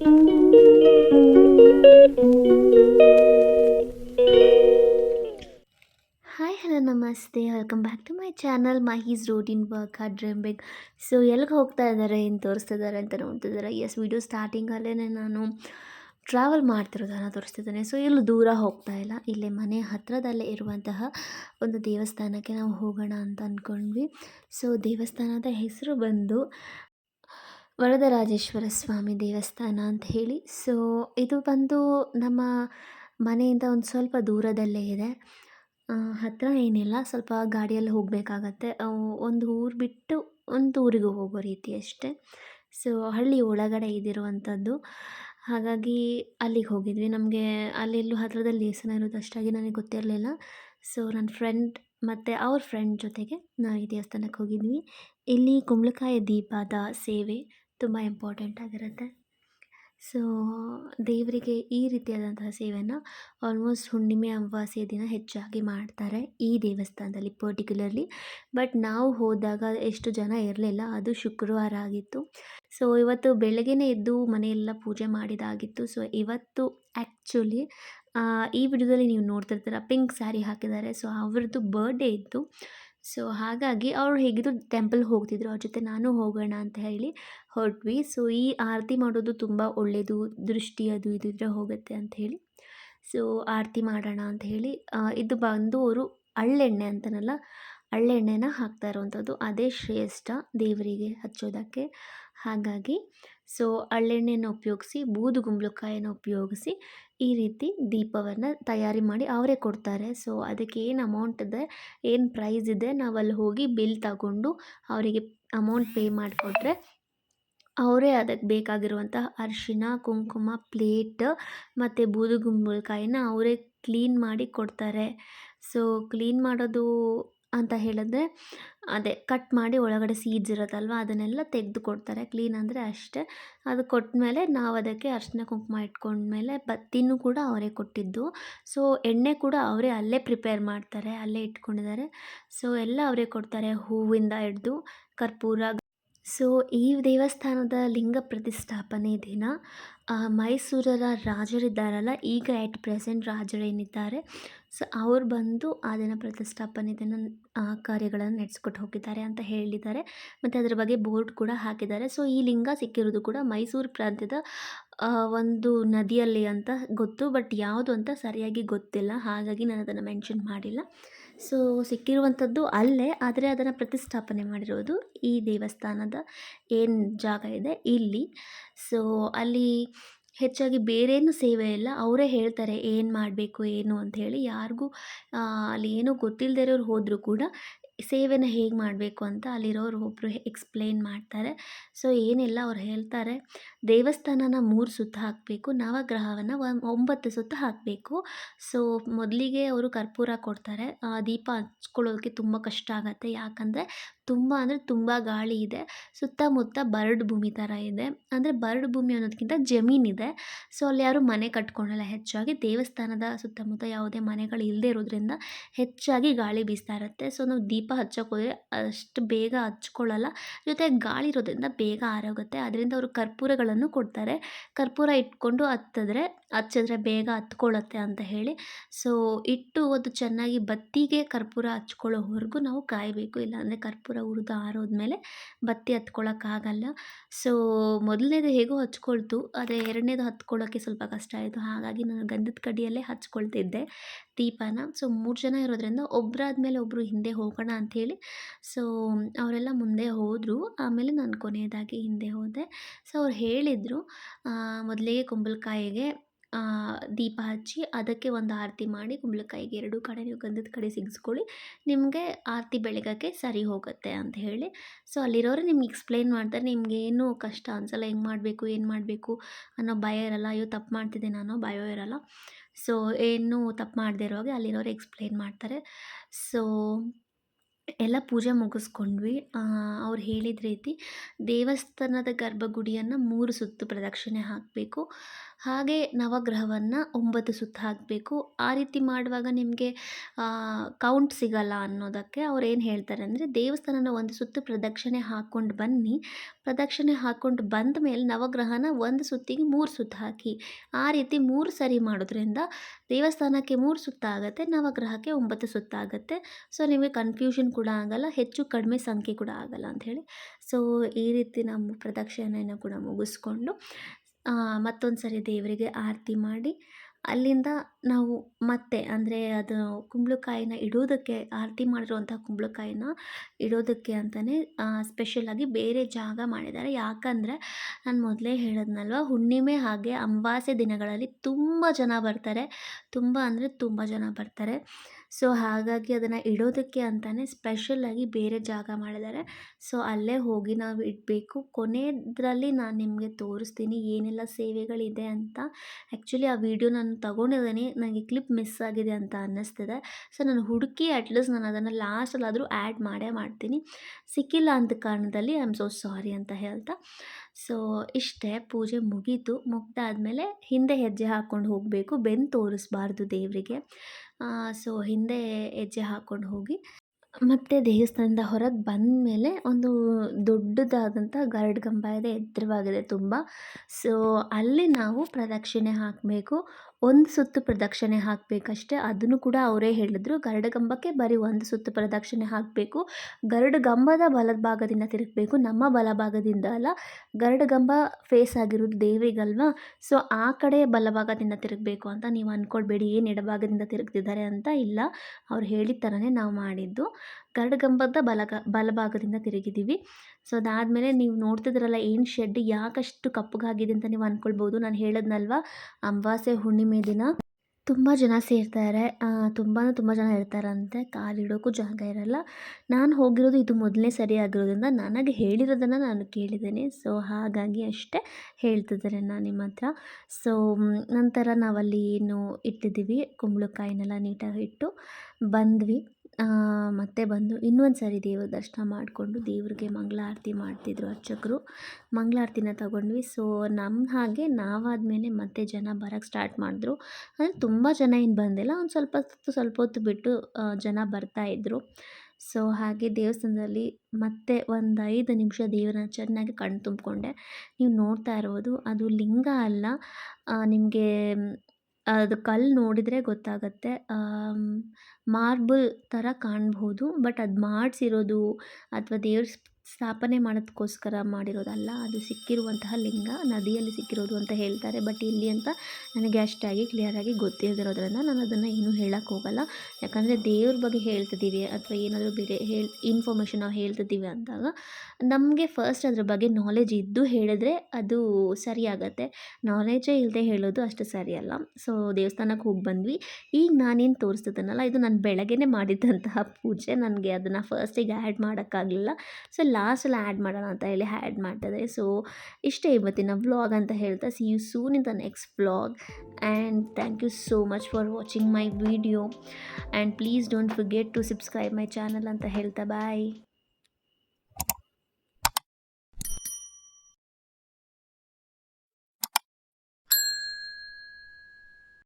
Hi hello ನಮಸ್ತೆ welcome back to my channel Mahi's road in work ಆ dream big so ಎಲ್ಲಿಗೆ ಹೋಗ್ತಾ ಇದ್ದಾರೆ ಏನು ತೋರಿಸ್ತಿದ್ದಾರೆ ಅಂತ ನೋಡ್ತಿದ್ದಾರೆ ಎಸ್ ವಿಡಿಯೋ ಸ್ಟಾರ್ಟಿಂಗಲ್ಲೇ ನಾನು ಟ್ರಾವೆಲ್ ಮಾಡ್ತಿರೋದನ್ನು ತೋರಿಸ್ತಿದ್ದೇನೆ. ಸೊ ಎಲ್ಲೂ ದೂರ ಹೋಗ್ತಾ ಇಲ್ಲ. ಇಲ್ಲೇ ಮನೆ ಹತ್ತಿರದಲ್ಲೇ ಇರುವಂತಹ ಒಂದು ದೇವಸ್ಥಾನಕ್ಕೆ ನಾವು ಹೋಗೋಣ ಅಂತ ಅಂದ್ಕೊಂಡ್ವಿ ಸೊ ದೇವಸ್ಥಾನದ ಹೆಸರು ಬಂದು ವರದರಾಜೇಶ್ವರ ಸ್ವಾಮಿ ದೇವಸ್ಥಾನ ಅಂತ ಹೇಳಿ. ಸೊ ಇದು ಬಂದು ನಮ್ಮ ಮನೆಯಿಂದ ಒಂದು ಸ್ವಲ್ಪ ದೂರದಲ್ಲೇ ಇದೆ. ಹತ್ತಿರ ಏನಿಲ್ಲ, ಸ್ವಲ್ಪ ಗಾಡಿಯಲ್ಲಿ ಹೋಗಬೇಕಾಗತ್ತೆ. ಒಂದು ಊರು ಬಿಟ್ಟು ಒಂದು ಊರಿಗೆ ಹೋಗೋ ರೀತಿ ಅಷ್ಟೇ. ಸೊ ಹಳ್ಳಿ ಒಳಗಡೆ ಇದ್ದಿರುವಂಥದ್ದು ಹಾಗಾಗಿ ಅಲ್ಲಿಗೆ ಹೋಗಿದ್ವಿ. ನಮಗೆ ಅಲ್ಲೆಲ್ಲೂ ಹತ್ತಿರದಲ್ಲಿ ದೇವಸ್ಥಾನ ಇರೋದು ಅಷ್ಟಾಗಿ ನನಗೆ ಗೊತ್ತಿರಲಿಲ್ಲ. ಸೊ ನನ್ನ ಫ್ರೆಂಡ್ ಮತ್ತು ಅವ್ರ ಫ್ರೆಂಡ್ ಜೊತೆಗೆ ನಾವು ಈ ದೇವಸ್ಥಾನಕ್ಕೆ ಹೋಗಿದ್ವಿ. ಇಲ್ಲಿ ಕುಂಬಳಕಾಯಿ ದೀಪದ ಸೇವೆ ತುಂಬ ಇಂಪಾರ್ಟೆಂಟ್ ಆಗಿರುತ್ತೆ. ಸೊ, ದೇವರಿಗೆ ಈ ರೀತಿಯಾದಂತಹ ಸೇವೆಯನ್ನು ಆಲ್ಮೋಸ್ಟ್ ಹುಣ್ಣಿಮೆ, ಅಮಾವಾಸ್ಯೆ ದಿನ ಹೆಚ್ಚಾಗಿ ಮಾಡ್ತಾರೆ ಈ ದೇವಸ್ಥಾನದಲ್ಲಿ ಪರ್ಟಿಕ್ಯುಲರ್ಲಿ. ಬಟ್ ನಾವು ಹೋದಾಗ ಎಷ್ಟು ಜನ ಇರಲಿಲ್ಲ, ಅದು ಶುಕ್ರವಾರ ಆಗಿತ್ತು. ಸೊ, ಇವತ್ತು ಬೆಳಗ್ಗೆನೇ ಎದ್ದು ಮನೆಯೆಲ್ಲ ಪೂಜೆ ಮಾಡಿದಾಗಿತ್ತು. ಸೊ, ಇವತ್ತು ಆ್ಯಕ್ಚುಲಿ ಈ ವಿಡಿಯೋದಲ್ಲಿ ನೀವು ನೋಡ್ತಿರ್ತೀರ ಪಿಂಕ್ ಸ್ಯಾರಿ ಹಾಕಿದ್ದಾರೆ. ಸೊ, ಅವ್ರದ್ದು ಬರ್ಡೇ ಇತ್ತು. ಸೊ ಹಾಗಾಗಿ ಅವ್ರು ಹೇಗಿದ್ರು ಟೆಂಪಲ್ಗೆ ಹೋಗ್ತಿದ್ರು, ಅವ್ರ ಜೊತೆ ನಾನು ಹೋಗೋಣ ಅಂತ ಹೇಳಿ ಹೊರಟ್ವಿ. ಸೊ ಈ ಆರತಿ ಮಾಡೋದು ತುಂಬ ಒಳ್ಳೆಯದು ದೃಷ್ಟಿ ಅದು ಇದು ಇದ್ರೆ ಹೋಗುತ್ತೆ ಅಂತ ಹೇಳಿ. ಸೊ ಆರತಿ ಮಾಡೋಣ ಅಂತ ಹೇಳಿ ಇದು ಬಂದು ಅವರು ಹಳ್ಳೆಣ್ಣೆ ಅಂತನಲ್ಲ, ಹಳ್ಳೆಣ್ಣೆನ ಹಾಕ್ತಾ ಇರುವಂಥದ್ದು. ಅದೇ ಶ್ರೇಷ್ಠ ದೇವರಿಗೆ ಹಚ್ಚೋದಕ್ಕೆ. ಹಾಗಾಗಿ ಸೊ ಹಳ್ಳೆಣ್ಣೆನ ಉಪಯೋಗಿಸಿ ಬೂದುಗುಂಬಳಕಾಯನ್ನು ಉಪಯೋಗಿಸಿ ಈ ರೀತಿ ದೀಪವನ್ನು ತಯಾರಿ ಮಾಡಿ ಅವರೇ ಕೊಡ್ತಾರೆ. ಸೊ ಅದಕ್ಕೆ ಏನು ಅಮೌಂಟ್ ಇದೆ, ಏನು ಪ್ರೈಸ್ ಇದೆ ನಾವು ಅಲ್ಲಿ ಹೋಗಿ ಬಿಲ್ ತಗೊಂಡು ಅವರಿಗೆ ಅಮೌಂಟ್ ಪೇ ಮಾಡಿಕೊಟ್ರೆ ಅವರೇ ಅದಕ್ಕೆ ಬೇಕಾಗಿರುವಂತಹ ಅರಿಶಿನ ಕುಂಕುಮ ಪ್ಲೇಟ್ ಮತ್ತು ಬೂದುಗುಂಬಳಕಾಯಿನ ಅವರೇ ಕ್ಲೀನ್ ಮಾಡಿ ಕೊಡ್ತಾರೆ. ಸೊ ಕ್ಲೀನ್ ಮಾಡೋದು ಅಂತ ಹೇಳಿದ್ರೆ ಅದೇ ಕಟ್ ಮಾಡಿ ಒಳಗಡೆ ಸೀಡ್ಸ್ ಇರುತ್ತಲ್ವ, ಅದನ್ನೆಲ್ಲ ತೆಗೆದು ಕೊಡ್ತಾರೆ ಕ್ಲೀನ್ ಅಂದರೆ ಅಷ್ಟೇ. ಅದು ಕೊಟ್ಟಮೇಲೆ ನಾವು ಅದಕ್ಕೆ ಅರಿಶಿನ ಕುಂಕುಮ ಇಟ್ಕೊಂಡ್ಮೇಲೆ ಬತ್ತಿನೂ ಕೂಡ ಅವರೇ ಕೊಟ್ಟಿದ್ದು. ಸೊ ಎಣ್ಣೆ ಕೂಡ ಅವರೇ ಅಲ್ಲೇ ಪ್ರಿಪೇರ್ ಮಾಡ್ತಾರೆ, ಅಲ್ಲೇ ಇಟ್ಕೊಂಡಿದ್ದಾರೆ. ಸೊ ಎಲ್ಲ ಅವರೇ ಕೊಡ್ತಾರೆ ಹೂವಿಂದ ಹಿಡ್ದು ಕರ್ಪೂರ. ಸೊ ಈ ದೇವಸ್ಥಾನದ ಲಿಂಗ ಪ್ರತಿಷ್ಠಾಪನೆ ದಿನ ಮೈಸೂರರ ರಾಜರಿದ್ದಾರಲ್ಲ, ಈಗ ಎಟ್ ಪ್ರೆಸೆಂಟ್ ರಾಜರೇನಿದ್ದಾರೆ ಸೊ ಅವ್ರು ಬಂದು ಆ ದಿನ ಪ್ರತಿಷ್ಠಾಪನೆ ದಿನ ಕಾರ್ಯಗಳನ್ನು ನಡೆಸ್ಕೊಟ್ಟು ಹೋಗಿದ್ದಾರೆ ಅಂತ ಹೇಳಿದ್ದಾರೆ. ಮತ್ತು ಅದರ ಬಗ್ಗೆ ಬೋರ್ಡ್ ಕೂಡ ಹಾಕಿದ್ದಾರೆ. ಸೊ ಈ ಲಿಂಗ ಸಿಕ್ಕಿರೋದು ಕೂಡ ಮೈಸೂರು ಪ್ರಾಂತ್ಯದ ಒಂದು ನದಿಯಲ್ಲಿ ಅಂತ ಗೊತ್ತು. ಬಟ್ ಯಾವುದು ಅಂತ ಸರಿಯಾಗಿ ಗೊತ್ತಿಲ್ಲ. ಹಾಗಾಗಿ ನಾನು ಅದನ್ನು ಮೆನ್ಷನ್ ಮಾಡಿಲ್ಲ. ಸೊ ಸಿಕ್ಕಿರುವಂಥದ್ದು ಅಲ್ಲೇ. ಆದರೆ ಅದನ್ನು ಪ್ರತಿಷ್ಠಾಪನೆ ಮಾಡಿರೋದು ಈ ದೇವಸ್ಥಾನದ ಏನು ಜಾಗ ಇದೆ? ಇಲ್ಲಿ. ಸೊ ಅಲ್ಲಿ ಹೆಚ್ಚಾಗಿ ಬೇರೇನು ಸೇವೆ ಇಲ್ಲ. ಅವರೇ ಹೇಳ್ತಾರೆ, ಏನು ಮಾಡಬೇಕು, ಏನು? ಅಂತ ಹೇಳಿ ಯಾರಿಗೂ ಅಲ್ಲಿ ಏನೂ ಗೊತ್ತಿಲ್ಲದೆ ಇರೋರು ಹೋದರೂ ಕೂಡ ಸೇವೆನ ಹೇಗೆ ಮಾಡಬೇಕು ಅಂತ ಅಲ್ಲಿರೋರು ಒಬ್ಬರು ಎಕ್ಸ್ಪ್ಲೇನ್ ಮಾಡ್ತಾರೆ. ಸೊ ಏನೆಲ್ಲ, ಅವ್ರು ಹೇಳ್ತಾರೆ, ದೇವಸ್ಥಾನನ ಮೂರು ಸುತ್ತ ಹಾಕಬೇಕು, ನವಗ್ರಹವನ್ನು ಒಂಬತ್ತು ಸುತ್ತ ಹಾಕಬೇಕು. ಸೊ ಮೊದಲಿಗೆ ಅವರು ಕರ್ಪೂರ ಕೊಡ್ತಾರೆ. ದೀಪ ಹಚ್ಕೊಳ್ಳೋದಕ್ಕೆ ತುಂಬ ಕಷ್ಟ ಆಗುತ್ತೆ. ಯಾಕಂದರೆ ತುಂಬ, ಅಂದರೆ ತುಂಬ ಗಾಳಿ ಇದೆ. ಸುತ್ತಮುತ್ತ ಬರಡು ಭೂಮಿ ಥರ ಇದೆ. ಅಂದರೆ ಬರಡು ಭೂಮಿ ಅನ್ನೋದಕ್ಕಿಂತ ಜಮೀನಿದೆ ಸೊ ಅಲ್ಲಿ ಯಾರು ಮನೆ ಕಟ್ಕೊಳಲ್ಲ. ಹೆಚ್ಚಾಗಿ ದೇವಸ್ಥಾನದ ಸುತ್ತಮುತ್ತ ಯಾವುದೇ ಮನೆಗಳು ಇಲ್ಲದೆ ಇರೋದ್ರಿಂದ ಹೆಚ್ಚಾಗಿ ಗಾಳಿ ಬೀಸ್ತಾ ಇರುತ್ತೆ. ಸೊ ನಾವು ದೀಪ ಹಚ್ಚೋಕೆ ಹೋದರೆ ಅಷ್ಟು ಬೇಗ ಹಚ್ಕೊಳ್ಳಲ್ಲ. ಜೊತೆ ಗಾಳಿ ಇರೋದ್ರಿಂದ ಬೇಗ ಆರೋಗುತ್ತೆ. ಅದರಿಂದ ಅವರು ಕರ್ಪೂರಗಳನ್ನು ಕೊಡ್ತಾರೆ. ಕರ್ಪೂರ ಇಟ್ಕೊಂಡು ಹತ್ತಿದ್ರೆ, ಹಚ್ಚಿದ್ರೆ ಬೇಗ ಹತ್ಕೊಳ್ಳುತ್ತೆ ಅಂತ ಹೇಳಿ. ಸೊ ಇಟ್ಟು ಅದು ಚೆನ್ನಾಗಿ ಬತ್ತಿಗೆ ಕರ್ಪೂರ ಹಚ್ಕೊಳ್ಳೋವರೆಗೂ ನಾವು ಕಾಯಬೇಕು. ಇಲ್ಲಾಂದರೆ ಕರ್ಪೂರ ಹುರಿದು ಆರೋದ್ಮೇಲೆ ಬತ್ತಿ ಹತ್ಕೊಳ್ಳೋಕ್ಕಾಗಲ್ಲ ಸೊ ಮೊದಲನೇದು ಹೇಗೋ ಹಚ್ಕೊಳ್ತು. ಆದರೆ ಎರಡನೇದು ಹತ್ಕೊಳ್ಳೋಕ್ಕೆ ಸ್ವಲ್ಪ ಕಷ್ಟ ಆಯಿತು. ಹಾಗಾಗಿ ನಾನು ಗಂಧದ ಕಡಿಯಲ್ಲೇ ಹಚ್ಕೊಳ್ತಿದ್ದೆ ದೀಪನ. ಸೊ ಮೂರು ಜನ ಇರೋದ್ರಿಂದ ಒಬ್ಬರಾದ್ಮೇಲೆ ಒಬ್ಬರು ಹಿಂದೆ ಹೋಗೋಣ ಅಂಥೇಳಿ. ಸೊ, ಅವರೆಲ್ಲ ಮುಂದೆ ಹೋದರು. ಆಮೇಲೆ ನಾನು ಕೊನೆಯದಾಗಿ ಹಿಂದೆ ಹೋದೆ. ಸೊ, ಅವ್ರು ಹೇಳಿದರು ಮೊದಲಿಗೆ ಕುಂಬಳಕಾಯಿಗೆ ದೀಪ ಹಚ್ಚಿ ಅದಕ್ಕೆ ಒಂದು ಆರತಿ ಮಾಡಿ, ಕುಂಬಳಕಾಯಿಗೆ ಎರಡೂ ಕಡೆ ನೀವು ಗಂಧದ ಕಡೆ ಸಿಗಿಸ್ಕೊಳ್ಳಿ, ನಿಮಗೆ ಆರತಿ ಬೆಳಗಕ್ಕೆ ಸರಿ ಹೋಗುತ್ತೆ ಅಂತ ಹೇಳಿ. ಸೊ, ಅಲ್ಲಿರೋರು ನಿಮ್ಗೆ ಎಕ್ಸ್ಪ್ಲೈನ್ ಮಾಡ್ತಾರೆ ನಿಮಗೇನು ಕಷ್ಟ ಅನ್ಸಲ್ಲ, ಹೆಂಗೆ ಮಾಡಬೇಕು, ಏನು ಮಾಡಬೇಕು ಅನ್ನೋ ಭಯ ಇರಲ್ಲ, ಅಯ್ಯೋ ತಪ್ಪು ಮಾಡ್ತಿದ್ದೆ ನಾನು ಭಯ ಇರಲ್ಲ. ಸೊ, ಏನು ತಪ್ಪು ಮಾಡದೇ ಇರೋ ಅಲ್ಲಿರೋರು ಎಕ್ಸ್ಪ್ಲೈನ್ ಮಾಡ್ತಾರೆ. ಸೊ ಎಲ್ಲ ಪೂಜೆ ಮುಗಿಸ್ಕೊಂಡ್ವಿ. ಅವ್ರು ಹೇಳಿದ ರೀತಿ ದೇವಸ್ಥಾನದ ಗರ್ಭಗುಡಿಯನ್ನು ಮೂರು ಸುತ್ತು ಪ್ರದಕ್ಷಿಣೆ ಹಾಕಬೇಕು. ಹಾಗೆ ನವಗ್ರಹವನ್ನು ಒಂಬತ್ತು ಸುತ್ತು ಹಾಕಬೇಕು. ಆ ರೀತಿ ಮಾಡುವಾಗ ನಿಮಗೆ ಕೌಂಟ್ ಸಿಗಲ್ಲ ಅನ್ನೋದಕ್ಕೆ ಅವ್ರು ಏನು ಹೇಳ್ತಾರೆ ಅಂದರೆ, ದೇವಸ್ಥಾನನ ಒಂದು ಸುತ್ತು ಪ್ರದಕ್ಷಿಣೆ ಹಾಕ್ಕೊಂಡು ಬನ್ನಿ. ಪ್ರದಕ್ಷಿಣೆ ಹಾಕ್ಕೊಂಡು ಬಂದ ಮೇಲೆ ನವಗ್ರಹನ ಒಂದು ಸುತ್ತಿಗೆ ಮೂರು ಸುತ್ತು ಹಾಕಿ. ಆ ರೀತಿ ಮೂರು ಸರಿ ಮಾಡೋದ್ರಿಂದ ದೇವಸ್ಥಾನಕ್ಕೆ ಮೂರು ಸುತ್ತ ಆಗುತ್ತೆ, ನವಗ್ರಹಕ್ಕೆ ಒಂಬತ್ತು ಸುತ್ತ ಆಗುತ್ತೆ. ಸೊ ನಿಮಗೆ ಕನ್ಫ್ಯೂಷನ್ ಕೂಡ ಆಗಲ್ಲ, ಹೆಚ್ಚು ಕಡಿಮೆ ಸಂಖ್ಯೆ ಕೂಡ ಆಗಲ್ಲ ಅಂಥೇಳಿ. ಸೊ ಈ ರೀತಿ ನಮ್ಮ ಪ್ರದಕ್ಷಿಣೆಯನ್ನು ಕೂಡ ಮುಗಿಸ್ಕೊಂಡು ಮತ್ತೊಂದು ಸರಿ ದೇವರಿಗೆ ಆರತಿ ಮಾಡಿ, ಅಲ್ಲಿಂದ ನಾವು ಮತ್ತೆ ಅಂದರೆ ಅದು ಕುಂಬಳಕಾಯಿನ ಇಡೋದಕ್ಕೆ ಆರತಿ ಮಾಡಿರುವಂಥ ಕುಂಬಳಕಾಯಿನ ಇಡೋದಕ್ಕೆ ಅಂತಲೇ ಸ್ಪೆಷಲಾಗಿ ಬೇರೆ ಜಾಗ ಮಾಡಿದ್ದಾರೆ. ಯಾಕಂದರೆ ನಾನು ಮೊದಲೇ ಹೇಳಿದ್ನಲ್ವ, ಹುಣ್ಣಿಮೆ ಹಾಗೆ ಅಮಾವಾಸ್ಯೆ ದಿನಗಳಲ್ಲಿ ತುಂಬ ಜನ ಬರ್ತಾರೆ. ತುಂಬ ಅಂದರೆ ತುಂಬ ಜನ ಬರ್ತಾರೆ. ಸೊ, ಹಾಗಾಗಿ ಅದನ್ನು ಇಡೋದಕ್ಕೆ ಅಂತಲೇ ಸ್ಪೆಷಲ್ಲಾಗಿ ಬೇರೆ ಜಾಗ ಮಾಡಿದ್ದಾರೆ. ಸೊ, ಅಲ್ಲೇ ಹೋಗಿ ನಾವು ಇಡಬೇಕು. ಕೊನೆಯದರಲ್ಲಿ ನಾನು ನಿಮಗೆ ತೋರಿಸ್ತೀನಿ ಏನೆಲ್ಲ ಸೇವೆಗಳಿದೆ ಅಂತ. ಆ್ಯಕ್ಚುಲಿ ಆ ವಿಡಿಯೋ ನಾನು ತಗೊಂಡಿದ್ದೀನಿ. ನನಗೆ ಕ್ಲಿಪ್ ಮಿಸ್ ಆಗಿದೆ ಅಂತ ಅನ್ನಿಸ್ತಿದೆ. ಸೊ, ನಾನು ಹುಡುಕಿ ಅಟ್ಲೀಸ್ಟ್ ನಾನು ಅದನ್ನು ಲಾಸ್ಟಲ್ಲಾದರೂ ಆ್ಯಡ್ ಮಾಡೇ ಮಾಡ್ತೀನಿ. ಸಿಕ್ಕಿಲ್ಲ ಅಂತ ಕಾರಣದಲ್ಲಿ ಐ ಆಮ್ ಸೋ ಸಾರಿ ಅಂತ ಹೇಳ್ತಾ. ಸೊ ಇಷ್ಟೇ ಪೂಜೆ ಮುಗೀತು. ಮುಗ್ದಾದಮೇಲೆ ಹಿಂದೆ ಹೆಜ್ಜೆ ಹಾಕ್ಕೊಂಡು ಹೋಗಬೇಕು. ಬೆನ್ ತೋರಿಸ್ಬಾರ್ದು ದೇವರಿಗೆ. ಸೊ ಹಿಂದೆ ಹೆಜ್ಜೆ ಹಾಕ್ಕೊಂಡು ಹೋಗಿ, ಮತ್ತು ದೇವಸ್ಥಾನದ ಹೊರಗೆ ಬಂದ ಮೇಲೆ ಒಂದು ದೊಡ್ಡದಾದಂಥ ಗರುಡಗಂಬ ಇದೆ, ಎತ್ತರವಾಗಿದೆ ತುಂಬ. ಸೊ ಅಲ್ಲಿ ನಾವು ಪ್ರದಕ್ಷಿಣೆ ಹಾಕಬೇಕು. ಒಂದು ಸುತ್ತು ಪ್ರದಕ್ಷಿಣೆ ಹಾಕಬೇಕಷ್ಟೆ, ಅದನ್ನು ಕೂಡ ಅವರೇ ಹೇಳಿದ್ರು. ಗರುಡಗಂಬಕ್ಕೆ ಬರೀ ಒಂದು ಸುತ್ತು ಪ್ರದಕ್ಷಿಣೆ ಹಾಕಬೇಕು. ಗರುಡಗಂಬದ ಬಲಭಾಗದಿಂದ ತಿರುಗಬೇಕು, ನಮ್ಮ ಬಲಭಾಗದಿಂದ ಅಲ್ಲ. ಗರುಡಗಂಬ ಫೇಸ್ ಆಗಿರೋದು ದೇವರಿಗಲ್ವಾ? ಸೊ ಆ ಕಡೆ ಬಲಭಾಗದಿಂದ ತಿರುಗಬೇಕು ಅಂತ ನೀವು ಅಂದ್ಕೊಳ್ಬೇಡಿ ಏನು ಎಡಭಾಗದಿಂದ ತಿರುಗ್ತಿದ್ದಾರೆ ಅಂತ ಇಲ್ಲ. ಅವ್ರು ಹೇಳಿದ ಥರನೇ ನಾವು ಮಾಡಿದ್ದು. ಗರುಡಗಂಬದ ಬಲಗ, ಬಲಭಾಗದಿಂದ ತಿರುಗಿದ್ದೀವಿ. ಸೊ ಅದಾದಮೇಲೆ ನೀವು ನೋಡ್ತಿದ್ರಲ್ಲ ಏನು ಶೆಡ್ ಯಾಕಷ್ಟು ಕಪ್ಪಗಾಗಿದೆ ಅಂತ ನೀವು ಅಂದ್ಕೊಳ್ಬೋದು ನಾನು ಹೇಳದ್ನಲ್ವ, ಅಂಬಾಸೆ ಹುಣ್ಣಿಮೆ ದಿನ. ತುಂಬ ಜನ ಸೇರ್ತಾರೆ ತುಂಬಾ ತುಂಬ ಜನ ಇರ್ತಾರಂತೆ. ಕಾಲಿಡೋಕ್ಕೂ ಜಾಗ ಇರಲ್ಲ. ನಾನು ಹೋಗಿರೋದು ಇದು ಮೊದಲನೇ ಸರಿ ಆಗಿರೋದ್ರಿಂದ ನನಗೆ ಹೇಳಿರೋದನ್ನು ನಾನು ಕೇಳಿದ್ದೇನೆ. ಸೊ ಹಾಗಾಗಿ ಅಷ್ಟೇ ಹೇಳ್ತಿದ್ದಾರೆ ನಾನು ನಿಮ್ಮ ಹತ್ರ. ಸೊ ನಂತರ ನಾವಲ್ಲಿ ಏನು ಇಟ್ಟಿದ್ದೀವಿ, ಕುಂಬಳಕಾಯಿನೆಲ್ಲ ನೀಟಾಗಿ ಇಟ್ಟು ಬಂದ್ವಿ. ಮತ್ತೆ ಬಂದು ಇನ್ನೊಂದು ಸಾರಿ ದೇವ್ರ ದರ್ಶನ ಮಾಡಿಕೊಂಡು ದೇವ್ರಿಗೆ ಮಂಗಳಾರತಿ ಮಾಡ್ತಿದ್ರು ಅರ್ಚಕರು. ಮಂಗಳಾರತಿನ ತಗೊಂಡ್ವಿ. ಸೊ ನಮ್ಮ ಹಾಗೆ ನಾವಾದಮೇಲೆ ಮತ್ತೆ ಜನ ಬರೋಕ್ಕೆ ಸ್ಟಾರ್ಟ್ ಮಾಡಿದ್ರು. ಅಂದರೆ ತುಂಬ ಜನ ಏನು ಬಂದಿಲ್ಲ. ಒಂದು ಸ್ವಲ್ಪ ಹೊತ್ತು ಸ್ವಲ್ಪ ಹೊತ್ತು ಬಿಟ್ಟು ಜನ ಬರ್ತಾಯಿದ್ರು ಸೊ ಹಾಗೆ ದೇವಸ್ಥಾನದಲ್ಲಿ ಮತ್ತೆ ಒಂದು ಐದು ನಿಮಿಷ ದೇವರನ್ನ ಚೆನ್ನಾಗಿ ಕಣ್ಣು ತುಂಬಿಕೊಂಡೆ. ನೀವು ನೋಡ್ತಾ ಇರ್ಬೋದು ಅದು ಲಿಂಗ ಅಲ್ಲ. ನಿಮಗೆ ಅದು ಕಲ್ಲು ನೋಡಿದರೆ ಗೊತ್ತಾಗುತ್ತೆ. ಮಾರ್ಬಲ್ ಥರ ಕಾಣಬಹುದು ಬಟ್ ಅದು ಮಾಡಿಸಿರೋದು ಅಥವಾ ದೇವ್ರ ಸ್ಥಾಪನೆ ಮಾಡೋದಕ್ಕೋಸ್ಕರ ಮಾಡಿರೋದಲ್ಲ, ಅದು ಸಿಕ್ಕಿರುವಂತಹ ಲಿಂಗ, ನದಿಯಲ್ಲಿ ಸಿಕ್ಕಿರೋದು ಅಂತ ಹೇಳ್ತಾರೆ. ಬಟ್ ಇಲ್ಲಿ ಅಂತ ನನಗೆ ಅಷ್ಟಾಗಿ ಕ್ಲಿಯರಾಗಿ ಗೊತ್ತಿಲ್ಲದಿರೋದ್ರಿಂದ ನಾನು ಅದನ್ನು ಏನೂ ಹೇಳಕ್ಕೆ ಹೋಗಲ್ಲ. ಯಾಕಂದರೆ ದೇವ್ರ ಬಗ್ಗೆ ಹೇಳ್ತಿದ್ದೀವಿ ಅಥವಾ ಏನಾದರೂ ಬೇರೆ ಹೇಳಿ ಇನ್ಫಾರ್ಮೇಷನ್ ನಾವು ಹೇಳ್ತಿದ್ದೀವಿ ಅಂದಾಗ, ನಮಗೆ ಫಸ್ಟ್ ಅದ್ರ ಬಗ್ಗೆ ನಾಲೆಜ್ ಇದ್ದು ಹೇಳಿದ್ರೆ ಅದು ಸರಿಯಾಗತ್ತೆ. ನಾಲೆಜೇ ಇಲ್ಲದೆ ಹೇಳೋದು ಅಷ್ಟು ಸರಿಯಲ್ಲ. ಸೊ ದೇವಸ್ಥಾನಕ್ಕೆ ಹೋಗಿ ಬಂದ್ವಿ. ಈಗ ನಾನೇನು ತೋರಿಸ್ತಿದ್ದೀನಲ್ಲ ಇದು ನಾನು ಬೆಳಗ್ಗೆನೇ ಮಾಡಿದ್ದಂತಹ ಪೂಜೆ. ನನಗೆ ಅದನ್ನು ಫಸ್ಟಿಗೆ ಆ್ಯಡ್ ಮಾಡೋಕ್ಕಾಗಲಿಲ್ಲ. ಸೊ ಲಾಸ್ಟಲ್ಲಿ ಆ್ಯಡ್ ಮಾಡೋಣ ಅಂತ ಹೇಳಿ ಆ್ಯಡ್ ಮಾಡ್ತದೆ ಸೊ, ಇಷ್ಟೇ ಇವತ್ತಿನ ವ್ಲಾಗ್ ಅಂತ ಹೇಳ್ತಾ see you soon in the next vlog. And thank you so much for watching my video. And please don't forget to subscribe my channel ಅಂತ ಹೇಳ್ತಾ ಬಾಯ್.